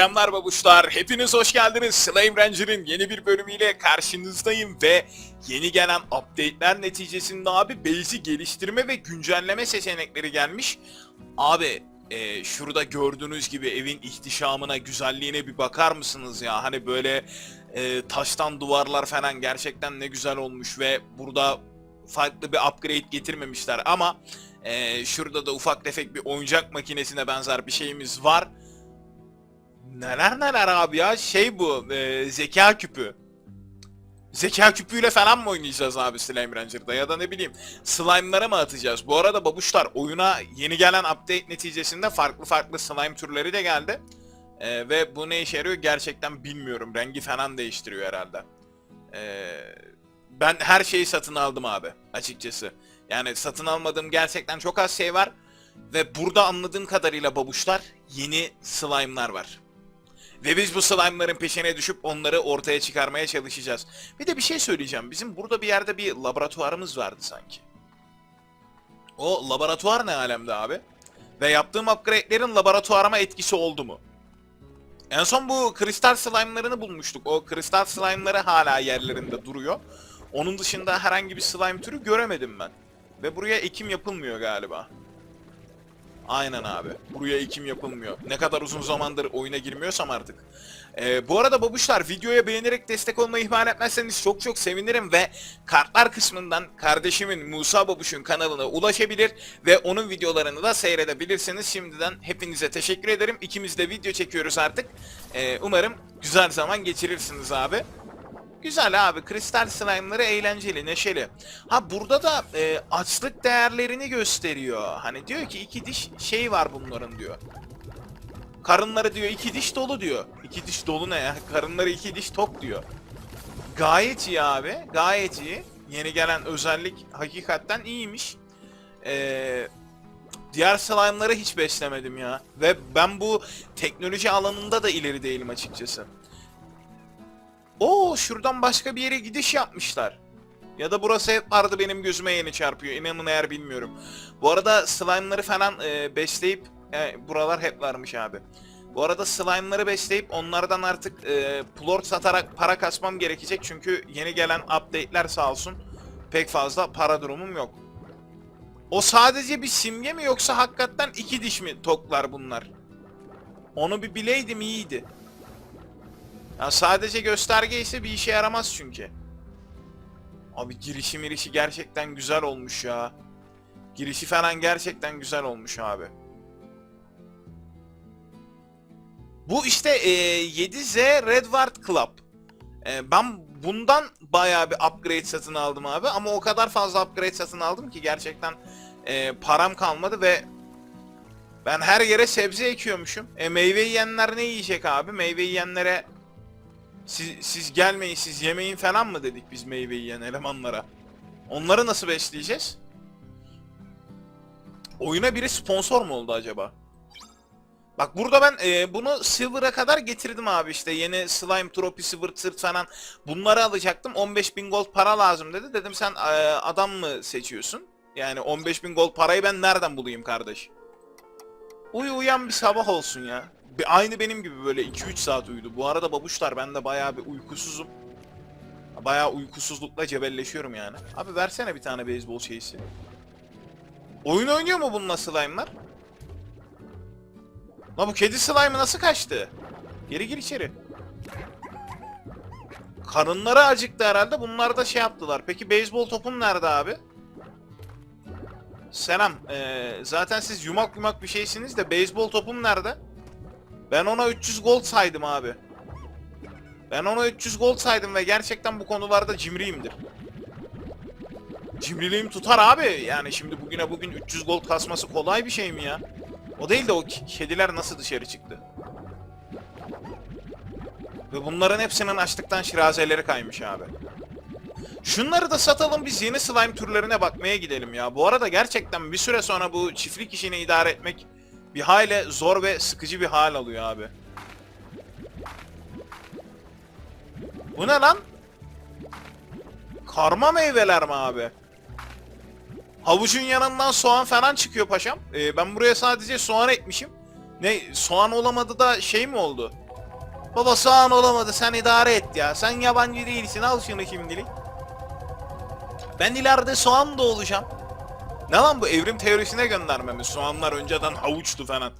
Selamlar babuşlar. Hepiniz hoş geldiniz. Slime Ranger'ın yeni bir bölümüyle karşınızdayım ve yeni gelen update'ler neticesinde abi base'i geliştirme ve güncelleme seçenekleri gelmiş. Abi e, şurada gördüğünüz gibi evin ihtişamına, güzelliğine bir bakar mısınız ya? Hani böyle e, taştan duvarlar falan gerçekten ne güzel olmuş ve burada farklı bir upgrade getirmemişler ama e, şurada da ufak tefek bir oyuncak makinesine benzer bir şeyimiz var. Neler neler abi ya şey bu e, zeka küpü. Zeka küpüyle falan mı oynayacağız abi Slime Ranger'da ya da ne bileyim slime'lara mı atacağız? Bu arada babuşlar oyuna yeni gelen update neticesinde farklı farklı slime türleri de geldi. E, ve bu ne işe yarıyor gerçekten bilmiyorum. Rengi falan değiştiriyor herhalde. E, ben her şeyi satın aldım abi açıkçası. Yani satın almadığım gerçekten çok az şey var. Ve burada anladığım kadarıyla babuşlar yeni slime'lar var. Ve biz bu slime'ların peşine düşüp onları ortaya çıkarmaya çalışacağız. Bir de bir şey söyleyeceğim. Bizim burada bir yerde bir laboratuvarımız vardı sanki. O laboratuvar ne alemde abi? Ve yaptığım upgrade'lerin laboratuvarıma etkisi oldu mu? En son bu kristal slime'larını bulmuştuk. O kristal slime'ları hala yerlerinde duruyor. Onun dışında herhangi bir slime türü göremedim ben. Ve buraya ekim yapılmıyor galiba. Aynen abi. Buraya ekim yapılmıyor. Ne kadar uzun zamandır oyuna girmiyorsam artık. Ee, bu arada babuşlar videoya beğenerek destek olmayı ihmal etmezseniz çok çok sevinirim ve kartlar kısmından kardeşimin Musa Babuş'un kanalına ulaşabilir ve onun videolarını da seyredebilirsiniz. Şimdiden hepinize teşekkür ederim. İkimiz de video çekiyoruz artık. Ee, umarım güzel zaman geçirirsiniz abi. Güzel abi. Kristal slime'ları eğlenceli, neşeli. Ha burada da e, açlık değerlerini gösteriyor. Hani diyor ki iki diş şey var bunların diyor. Karınları diyor iki diş dolu diyor. İki diş dolu ne ya? Karınları iki diş tok diyor. Gayet iyi abi. Gayet iyi. Yeni gelen özellik hakikaten iyiymiş. Ee, diğer slime'ları hiç beslemedim ya. Ve ben bu teknoloji alanında da ileri değilim açıkçası. Oo şuradan başka bir yere gidiş yapmışlar. Ya da burası hep vardı benim gözüme yeni çarpıyor. İnanın eğer bilmiyorum. Bu arada slime'ları falan e, besleyip e, buralar hep varmış abi. Bu arada slime'ları besleyip onlardan artık e, plort satarak para kasmam gerekecek. Çünkü yeni gelen update'ler sağ olsun pek fazla para durumum yok. O sadece bir simge mi yoksa hakikaten iki diş mi toklar bunlar? Onu bir bileydim iyiydi. Ya sadece gösterge ise bir işe yaramaz çünkü. Abi girişi mirişi gerçekten güzel olmuş ya. Girişi falan gerçekten güzel olmuş abi. Bu işte e, 7Z Redward Club. E, ben bundan bayağı bir upgrade satın aldım abi ama o kadar fazla upgrade satın aldım ki gerçekten e, param kalmadı ve ben her yere sebze ekiyormuşum. E, meyve yiyenler ne yiyecek abi? Meyve yiyenlere siz, siz gelmeyin siz yemeyin falan mı dedik biz meyve yiyen elemanlara? Onları nasıl besleyeceğiz? Oyuna biri sponsor mu oldu acaba? Bak burada ben e, bunu Silver'a kadar getirdim abi işte yeni Slime Trophy Silver Sırt falan bunları alacaktım 15.000 gold para lazım dedi dedim sen e, adam mı seçiyorsun? Yani 15.000 gold parayı ben nereden bulayım kardeş? Uyu uyan bir sabah olsun ya. Aynı benim gibi böyle 2-3 saat uyudu. Bu arada babuşlar ben de bayağı bir uykusuzum. Bayağı uykusuzlukla cebelleşiyorum yani. Abi versene bir tane beyzbol şeysi. Oyun oynuyor mu bununla slime'lar? Lan bu kedi slime'ı nasıl kaçtı? Geri gir içeri. Karınları acıktı herhalde. Bunlar da şey yaptılar. Peki beyzbol topum nerede abi? Selam. Ee, zaten siz yumak yumak bir şeysiniz de beyzbol topum nerede? Ben ona 300 gold saydım abi. Ben ona 300 gold saydım ve gerçekten bu konularda cimriyimdir. Cimriliğim tutar abi. Yani şimdi bugüne bugün 300 gold kasması kolay bir şey mi ya? O değil de o kediler nasıl dışarı çıktı? Ve bunların hepsinin açlıktan şirazeleri kaymış abi. Şunları da satalım biz yeni slime türlerine bakmaya gidelim ya. Bu arada gerçekten bir süre sonra bu çiftlik işini idare etmek bir hayli zor ve sıkıcı bir hal alıyor abi. Bu ne lan? Karma meyveler mi abi? Havucun yanından soğan falan çıkıyor paşam. Ee, ben buraya sadece soğan ekmişim. Ne soğan olamadı da şey mi oldu? Baba soğan olamadı sen idare et ya. Sen yabancı değilsin al şunu şimdilik. Ben ileride soğan da olacağım. Ne lan bu evrim teorisine göndermemiz? Soğanlar önceden havuçtu falan.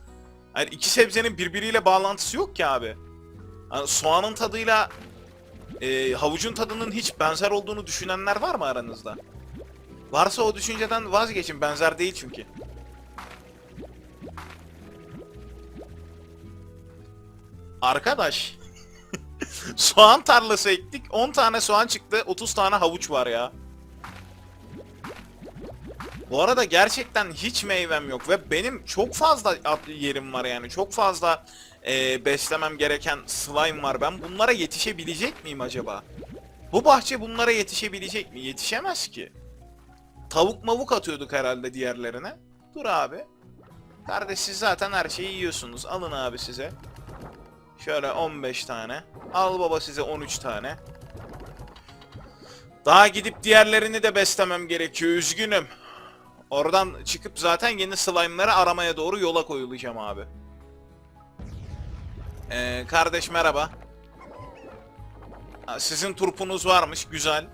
Yani iki sebzenin birbiriyle bağlantısı yok ki abi. Yani soğanın tadıyla e, havucun tadının hiç benzer olduğunu düşünenler var mı aranızda? Varsa o düşünceden vazgeçin. Benzer değil çünkü. Arkadaş. soğan tarlası ektik. 10 tane soğan çıktı. 30 tane havuç var ya. Bu arada gerçekten hiç meyvem yok ve benim çok fazla yerim var yani. Çok fazla e, beslemem gereken slime var. Ben bunlara yetişebilecek miyim acaba? Bu bahçe bunlara yetişebilecek mi? Yetişemez ki. Tavuk mavuk atıyorduk herhalde diğerlerine. Dur abi. Kardeş siz zaten her şeyi yiyorsunuz. Alın abi size. Şöyle 15 tane. Al baba size 13 tane. Daha gidip diğerlerini de beslemem gerekiyor. Üzgünüm. Oradan çıkıp zaten yeni slime'ları aramaya doğru yola koyulacağım abi. Ee, kardeş merhaba. Ha, Sizin turpunuz varmış. Güzel.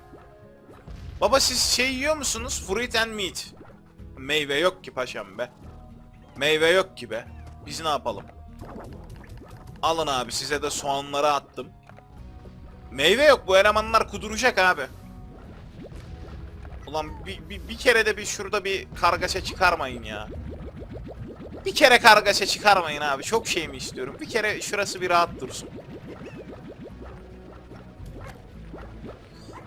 Baba siz şey yiyor musunuz? Fruit and meat. Meyve yok ki paşam be. Meyve yok ki be. Biz ne yapalım? Alın abi size de soğanları attım. Meyve yok bu elemanlar kuduracak abi. Ulan bir, bir, bir kere de bir şurada bir kargaşa çıkarmayın ya. Bir kere kargaşa çıkarmayın abi. Çok şey mi istiyorum? Bir kere şurası bir rahat dursun.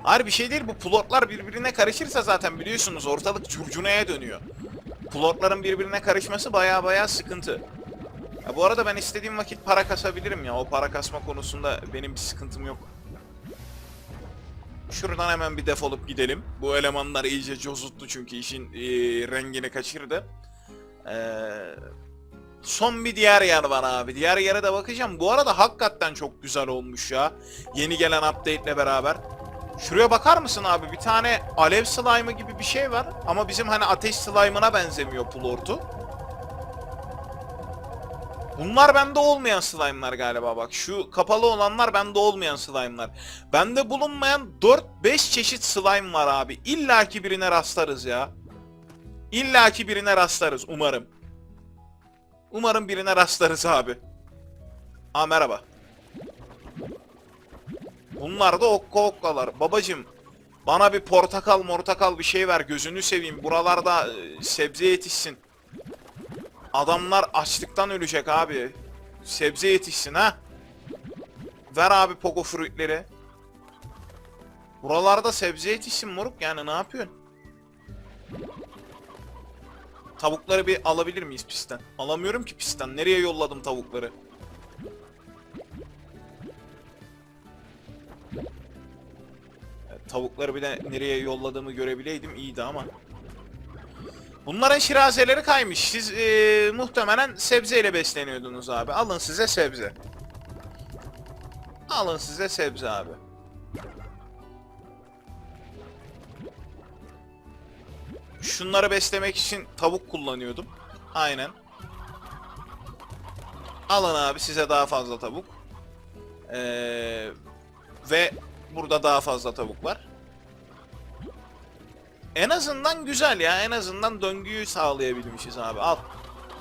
Hayır bir şey değil bu plotlar birbirine karışırsa zaten biliyorsunuz ortalık curcunaya dönüyor. Plotların birbirine karışması baya baya sıkıntı. Ya bu arada ben istediğim vakit para kasabilirim ya. O para kasma konusunda benim bir sıkıntım yok. Şuradan hemen bir defolup gidelim. Bu elemanlar iyice cozuttu çünkü işin e, rengini kaçırdı. Eee... Son bir diğer yer var abi. Diğer yere de bakacağım. Bu arada hakikaten çok güzel olmuş ya. Yeni gelen update beraber. Şuraya bakar mısın abi? Bir tane alev slime'ı gibi bir şey var. Ama bizim hani ateş slime'ına benzemiyor plortu. Bunlar bende olmayan slime'lar galiba bak. Şu kapalı olanlar bende olmayan slime'lar. Bende bulunmayan 4-5 çeşit slime var abi. İlla ki birine rastlarız ya. İlla ki birine rastlarız umarım. Umarım birine rastlarız abi. Aa merhaba. Bunlar da okka okkalar. Babacım bana bir portakal mortakal bir şey ver gözünü seveyim. Buralarda e, sebze yetişsin. Adamlar açlıktan ölecek abi. Sebze yetişsin ha. Ver abi pogo fruitleri. Buralarda sebze yetişsin moruk yani ne yapıyorsun? Tavukları bir alabilir miyiz pistten? Alamıyorum ki pistten. Nereye yolladım tavukları? Evet, Tavukları bir de nereye yolladığımı görebileydim iyiydi ama. Bunların şirazeleri kaymış. Siz eee, muhtemelen sebzeyle besleniyordunuz abi. Alın size sebze. Alın size sebze abi. Şunları beslemek için tavuk kullanıyordum. Aynen. Alın abi size daha fazla tavuk. Ee, ve burada daha fazla tavuk var. En azından güzel ya. En azından döngüyü sağlayabilmişiz abi. Al.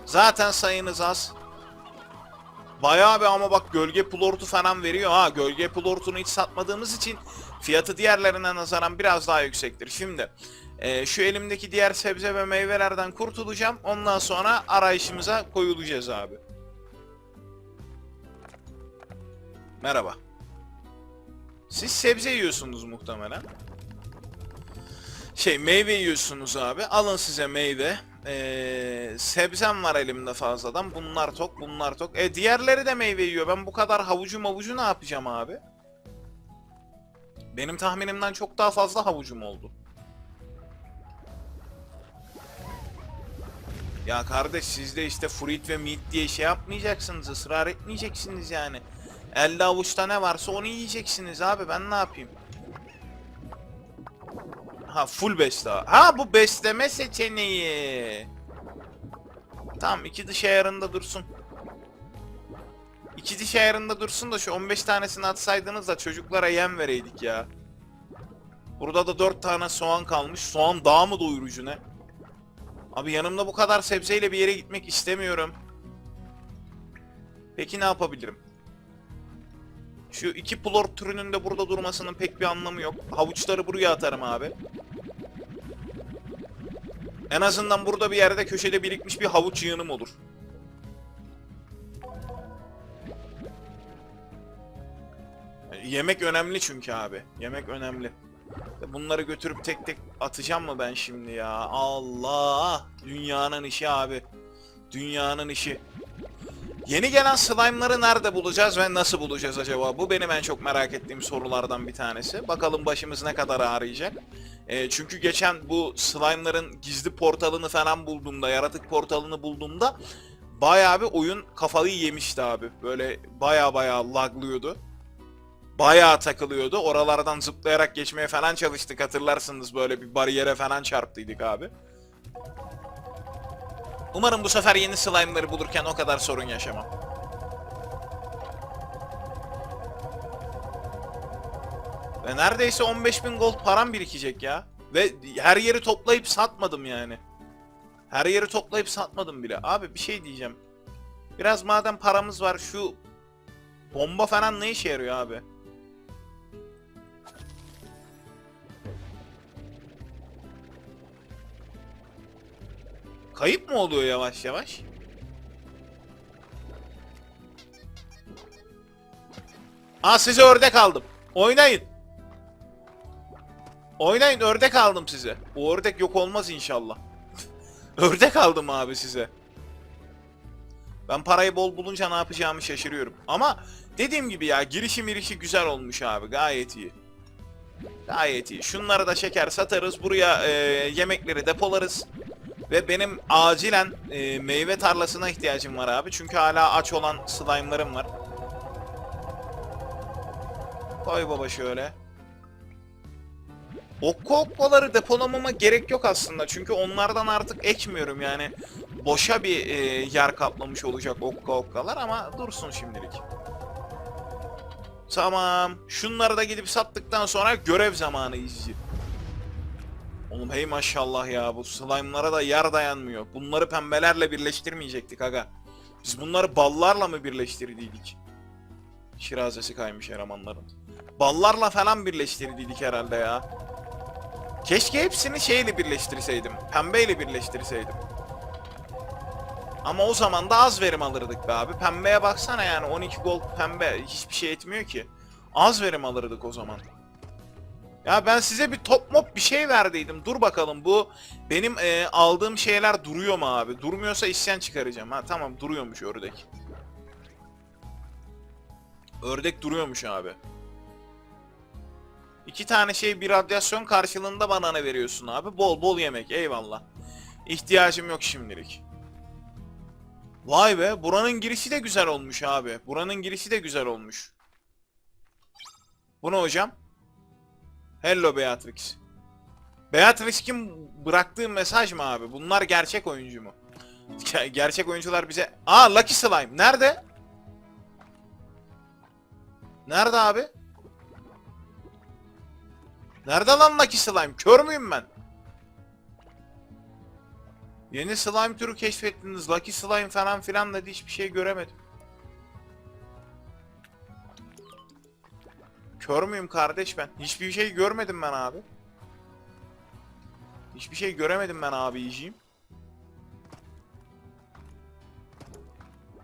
Zaten sayınız az. Bayağı bir ama bak gölge plortu falan veriyor ha. Gölge plortunu hiç satmadığımız için fiyatı diğerlerine nazaran biraz daha yüksektir. Şimdi e, şu elimdeki diğer sebze ve meyvelerden kurtulacağım. Ondan sonra arayışımıza koyulacağız abi. Merhaba. Siz sebze yiyorsunuz muhtemelen. Şey meyve yiyorsunuz abi. Alın size meyve. Ee, sebzem var elimde fazladan. Bunlar tok, bunlar tok. E diğerleri de meyve yiyor. Ben bu kadar havucu mavucu ne yapacağım abi? Benim tahminimden çok daha fazla havucum oldu. Ya kardeş siz de işte fruit ve meat diye şey yapmayacaksınız. ısrar etmeyeceksiniz yani. Elde avuçta ne varsa onu yiyeceksiniz abi. Ben ne yapayım? Ha full besle. Ha bu besleme seçeneği. Tamam iki dış ayarında dursun. İki diş ayarında dursun da şu 15 tanesini atsaydınız da çocuklara yem vereydik ya. Burada da 4 tane soğan kalmış. Soğan daha mı doyurucu ne? Abi yanımda bu kadar sebzeyle bir yere gitmek istemiyorum. Peki ne yapabilirim? Şu iki plorp türünün de burada durmasının pek bir anlamı yok. Havuçları buraya atarım abi. En azından burada bir yerde köşede birikmiş bir havuç yığınım olur. Yemek önemli çünkü abi. Yemek önemli. Bunları götürüp tek tek atacağım mı ben şimdi ya? Allah! Dünyanın işi abi. Dünyanın işi. Yeni gelen slime'ları nerede bulacağız ve nasıl bulacağız acaba? Bu benim en çok merak ettiğim sorulardan bir tanesi. Bakalım başımız ne kadar ağrıyacak. Ee, çünkü geçen bu slime'ların gizli portalını falan bulduğumda, yaratık portalını bulduğumda bayağı bir oyun kafayı yemişti abi. Böyle bayağı bayağı laglıyordu. Bayağı takılıyordu. Oralardan zıplayarak geçmeye falan çalıştık hatırlarsınız böyle bir bariyere falan çarptıydık abi. Umarım bu sefer yeni slime'ları bulurken o kadar sorun yaşamam. Ve neredeyse 15.000 gold param birikecek ya. Ve her yeri toplayıp satmadım yani. Her yeri toplayıp satmadım bile. Abi bir şey diyeceğim. Biraz madem paramız var şu bomba falan ne işe yarıyor abi? Kayıp mı oluyor yavaş yavaş? Aa size ördek aldım. Oynayın. Oynayın ördek aldım size. O ördek yok olmaz inşallah. ördek aldım abi size. Ben parayı bol bulunca ne yapacağımı şaşırıyorum. Ama dediğim gibi ya girişi mirişi güzel olmuş abi gayet iyi. Gayet iyi. Şunları da şeker satarız. Buraya e, yemekleri depolarız. Ve benim acilen e, meyve tarlasına ihtiyacım var abi. Çünkü hala aç olan slime'larım var. Koy baba şöyle. Okka okkaları depolamama gerek yok aslında. Çünkü onlardan artık ekmiyorum yani. Boşa bir e, yer kaplamış olacak okka okkalar ama dursun şimdilik. Tamam. Şunları da gidip sattıktan sonra görev zamanı izci. Oğlum hey maşallah ya bu slime'lara da yer dayanmıyor. Bunları pembelerle birleştirmeyecektik aga. Biz bunları ballarla mı birleştirdiydik? Şirazesi kaymış elemanların. Ballarla falan birleştirdiydik herhalde ya. Keşke hepsini şeyle birleştirseydim. Pembeyle birleştirseydim. Ama o zaman da az verim alırdık be abi. Pembeye baksana yani 12 gold pembe hiçbir şey etmiyor ki. Az verim alırdık o zaman. Ya ben size bir top mop bir şey verdiydim. Dur bakalım bu benim e, aldığım şeyler duruyor mu abi? Durmuyorsa isyan çıkaracağım. Ha tamam duruyormuş ördek. Ördek duruyormuş abi. İki tane şey bir radyasyon karşılığında bana ne veriyorsun abi? Bol bol yemek eyvallah. İhtiyacım yok şimdilik. Vay be buranın girişi de güzel olmuş abi. Buranın girişi de güzel olmuş. Bu ne hocam? Hello Beatrix. Beatrix kim bıraktığı mesaj mı abi? Bunlar gerçek oyuncu mu? Ger- gerçek oyuncular bize... Aa Lucky Slime. Nerede? Nerede abi? Nerede lan Lucky Slime? Kör müyüm ben? Yeni slime türü keşfettiniz. Lucky Slime falan filan dedi hiçbir şey göremedim. Kör müyüm kardeş ben? Hiçbir şey görmedim ben abi. Hiçbir şey göremedim ben abi yiyeceğim.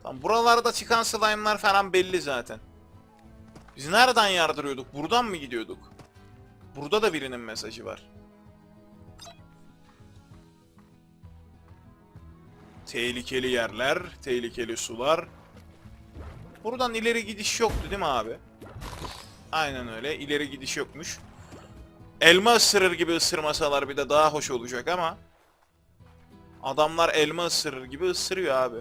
Tamam buralarda çıkan slime'lar falan belli zaten. Biz nereden yardırıyorduk? Buradan mı gidiyorduk? Burada da birinin mesajı var. Tehlikeli yerler, tehlikeli sular. Buradan ileri gidiş yoktu değil mi abi? Aynen öyle. İleri gidiş yokmuş. Elma ısırır gibi ısırmasalar bir de daha hoş olacak ama adamlar elma ısırır gibi ısırıyor abi.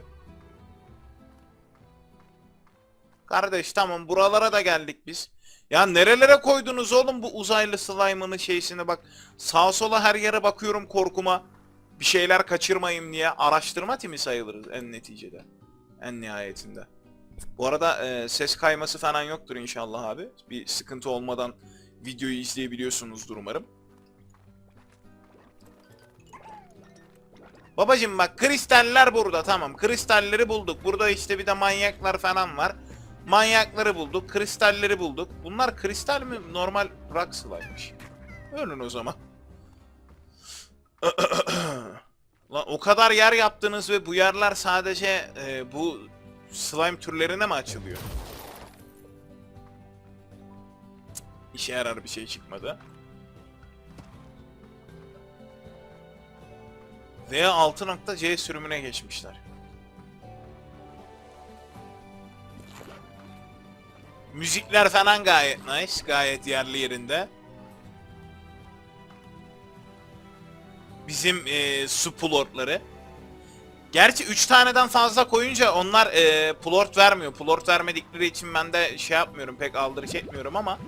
Kardeş tamam buralara da geldik biz. Ya nerelere koydunuz oğlum bu uzaylı slime'ını şeysini bak. Sağa sola her yere bakıyorum korkuma. Bir şeyler kaçırmayayım diye araştırma timi sayılırız en neticede. En nihayetinde. Bu arada e, ses kayması falan yoktur inşallah abi. Bir sıkıntı olmadan videoyu izleyebiliyorsunuzdur umarım. Babacım bak kristaller burada tamam. Kristalleri bulduk. Burada işte bir de manyaklar falan var. Manyakları bulduk. Kristalleri bulduk. Bunlar kristal mi? Normal rock slime'mış. Ölün o zaman. Lan o kadar yer yaptınız ve bu yerler sadece e, bu slime türlerine mi açılıyor? İşe yarar bir şey çıkmadı. Veya 6.C sürümüne geçmişler. Müzikler falan gayet nice, gayet yerli yerinde. Bizim e, su plortları. Gerçi 3 taneden fazla koyunca onlar e, plort vermiyor. Plort vermedikleri için ben de şey yapmıyorum, pek aldırış etmiyorum ama.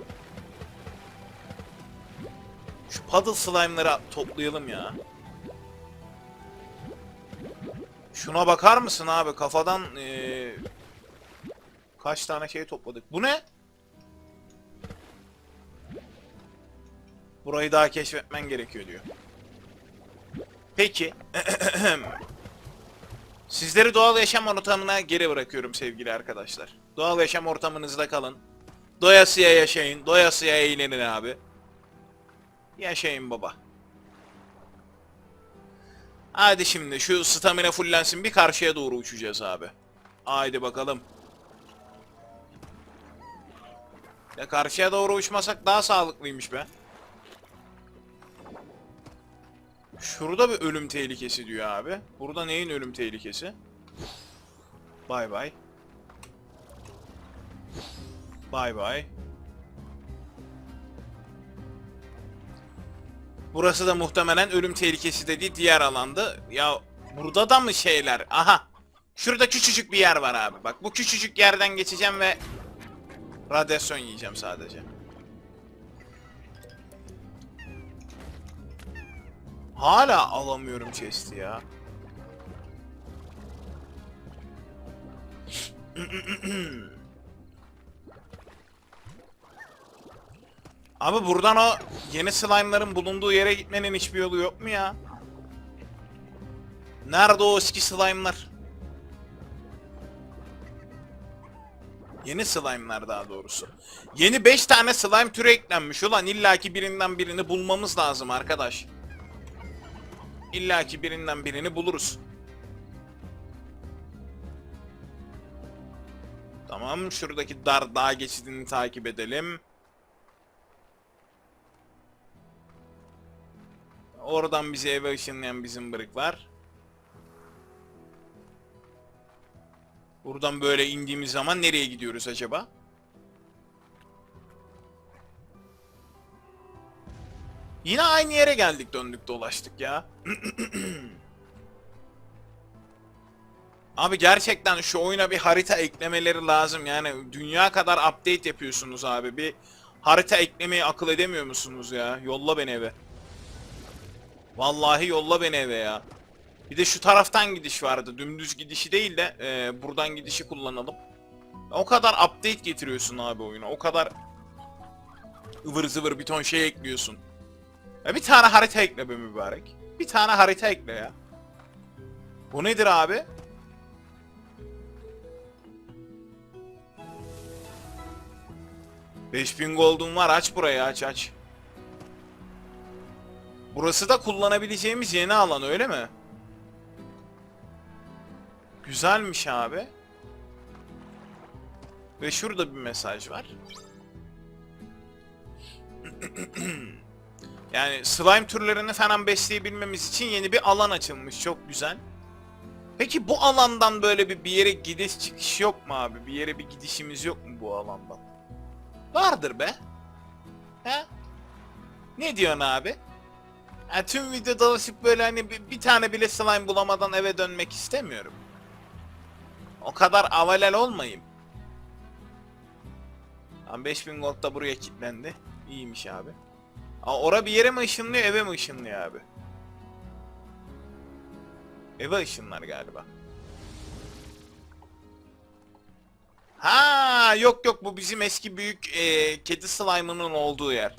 Şu puddle slime'ları toplayalım ya. Şuna bakar mısın abi? Kafadan e, kaç tane şey topladık. Bu ne? Burayı daha keşfetmen gerekiyor diyor. Peki. Sizleri doğal yaşam ortamına geri bırakıyorum sevgili arkadaşlar. Doğal yaşam ortamınızda kalın. Doyasıya yaşayın. Doyasıya eğlenin abi. Yaşayın baba. Hadi şimdi şu stamina fullensin bir karşıya doğru uçacağız abi. Haydi bakalım. Ya karşıya doğru uçmasak daha sağlıklıymış be. Şurada bir ölüm tehlikesi diyor abi. Burada neyin ölüm tehlikesi? Bay bay. Bay bay. Burası da muhtemelen ölüm tehlikesi dediği diğer alandı. Ya burada da mı şeyler? Aha. Şurada küçücük bir yer var abi. Bak bu küçücük yerden geçeceğim ve radyasyon yiyeceğim sadece. Hala alamıyorum chest'i ya. Abi buradan o yeni slime'ların bulunduğu yere gitmenin hiçbir yolu yok mu ya? Nerede o eski slime'lar? Yeni slime'lar daha doğrusu. Yeni 5 tane slime türü eklenmiş. Ulan illaki birinden birini bulmamız lazım arkadaş. İllaki birinden birini buluruz. Tamam şuradaki dar dağ geçidini takip edelim. Oradan bizi eve ışınlayan bizim bırık var. Buradan böyle indiğimiz zaman nereye gidiyoruz acaba? Yine aynı yere geldik döndük dolaştık ya. Abi gerçekten şu oyuna bir harita eklemeleri lazım. Yani dünya kadar update yapıyorsunuz abi. Bir harita eklemeyi akıl edemiyor musunuz ya? Yolla beni eve. Vallahi yolla beni eve ya. Bir de şu taraftan gidiş vardı. Dümdüz gidişi değil de e, buradan gidişi kullanalım. O kadar update getiriyorsun abi oyuna. O kadar ıvır zıvır bir ton şey ekliyorsun. Ya bir tane harita ekle be mübarek. Bir tane harita ekle ya. Bu nedir abi? ...5000 gold'un var aç burayı aç aç. Burası da kullanabileceğimiz yeni alan öyle mi? Güzelmiş abi. Ve şurada bir mesaj var. yani slime türlerini falan besleyebilmemiz için yeni bir alan açılmış. Çok güzel. Peki bu alandan böyle bir, bir yere gidiş çıkış yok mu abi? Bir yere bir gidişimiz yok mu bu alandan? Vardır be. He? Ne diyorsun abi? Ya tüm video dolaşıp böyle hani bir, bir tane bile slime bulamadan eve dönmek istemiyorum. O kadar avalel olmayayım. Tam 5000 gold da buraya kilitlendi. İyiymiş abi. Aa, ora bir yere mi ışınlıyor eve mi ışınlıyor abi? Eve ışınlar galiba. Ha yok yok bu bizim eski büyük e, kedi slime'ının olduğu yer.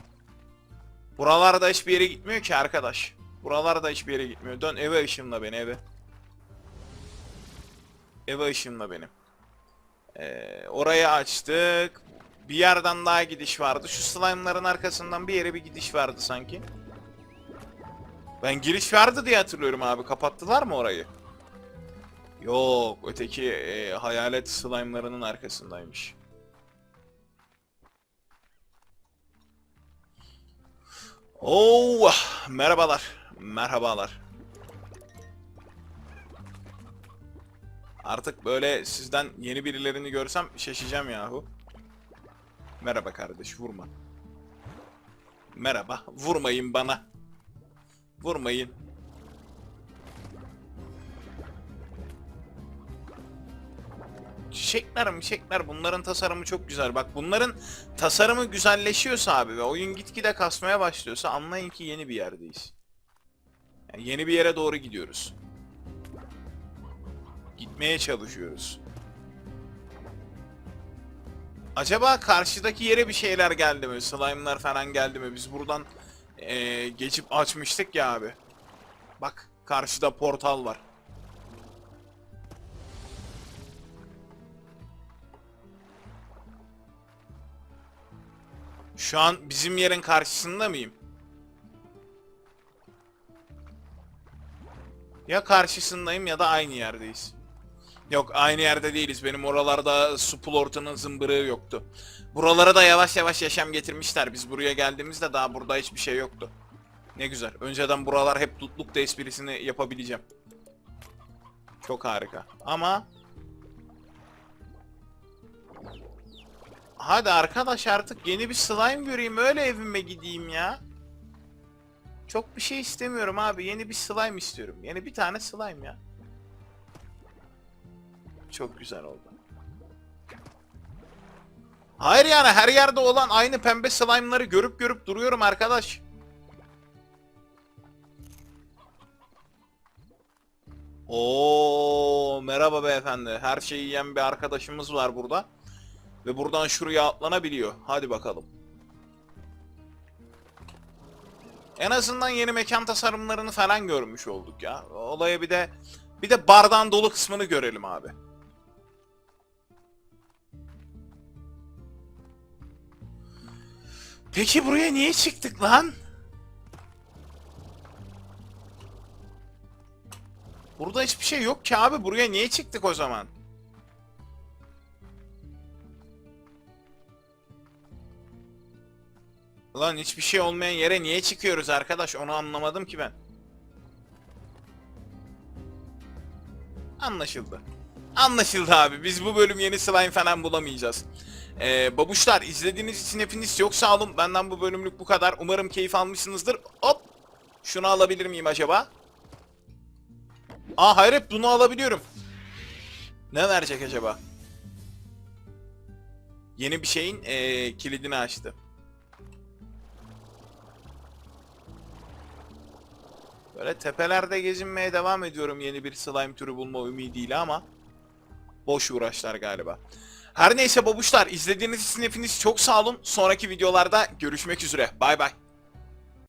Buralarda hiçbir yere gitmiyor ki arkadaş. Buralarda hiçbir yere gitmiyor. Dön eve ışınla beni eve. Eve ışınla beni. Ee, orayı açtık. Bir yerden daha gidiş vardı. Şu slime'ların arkasından bir yere bir gidiş vardı sanki. Ben giriş vardı diye hatırlıyorum abi. Kapattılar mı orayı? Yok, öteki e, hayalet slime'larının arkasındaymış. Oh, merhabalar. Merhabalar. Artık böyle sizden yeni birilerini görsem şaşacağım yahu. Merhaba kardeş, vurma. Merhaba, vurmayın bana. Vurmayın. Çiçekler mi çiçekler bunların tasarımı çok güzel. Bak bunların tasarımı güzelleşiyorsa abi ve oyun gitgide kasmaya başlıyorsa anlayın ki yeni bir yerdeyiz. Yani yeni bir yere doğru gidiyoruz. Gitmeye çalışıyoruz. Acaba karşıdaki yere bir şeyler geldi mi? Slime'lar falan geldi mi? Biz buradan eee, geçip açmıştık ya abi. Bak karşıda portal var. Şu an bizim yerin karşısında mıyım? Ya karşısındayım ya da aynı yerdeyiz. Yok aynı yerde değiliz. Benim oralarda su plortunun zımbırığı yoktu. Buralara da yavaş yavaş yaşam getirmişler. Biz buraya geldiğimizde daha burada hiçbir şey yoktu. Ne güzel. Önceden buralar hep tutluk da esprisini yapabileceğim. Çok harika. Ama... Hadi arkadaş artık yeni bir slime göreyim öyle evime gideyim ya. Çok bir şey istemiyorum abi. Yeni bir slime istiyorum. Yeni bir tane slime ya. Çok güzel oldu. Hayır yani her yerde olan aynı pembe slime'ları görüp görüp duruyorum arkadaş. Oo merhaba beyefendi. Her şeyi yiyen bir arkadaşımız var burada. Ve buradan şuraya atlanabiliyor. Hadi bakalım. En azından yeni mekan tasarımlarını falan görmüş olduk ya. Olaya bir de bir de bardağın dolu kısmını görelim abi. Peki buraya niye çıktık lan? Burada hiçbir şey yok ki abi. Buraya niye çıktık o zaman? Lan hiçbir şey olmayan yere niye çıkıyoruz arkadaş? Onu anlamadım ki ben. Anlaşıldı. Anlaşıldı abi. Biz bu bölüm yeni slime falan bulamayacağız. Ee, babuşlar izlediğiniz için hepiniz çok sağ olun. Benden bu bölümlük bu kadar. Umarım keyif almışsınızdır. Hop. Şunu alabilir miyim acaba? Aa hayret bunu alabiliyorum. Ne verecek acaba? Yeni bir şeyin ee, kilidini açtı. Böyle tepelerde gezinmeye devam ediyorum yeni bir slime türü bulma ümidiyle ama boş uğraşlar galiba. Her neyse babuşlar izlediğiniz için hepiniz çok sağ olun. Sonraki videolarda görüşmek üzere. Bay bay.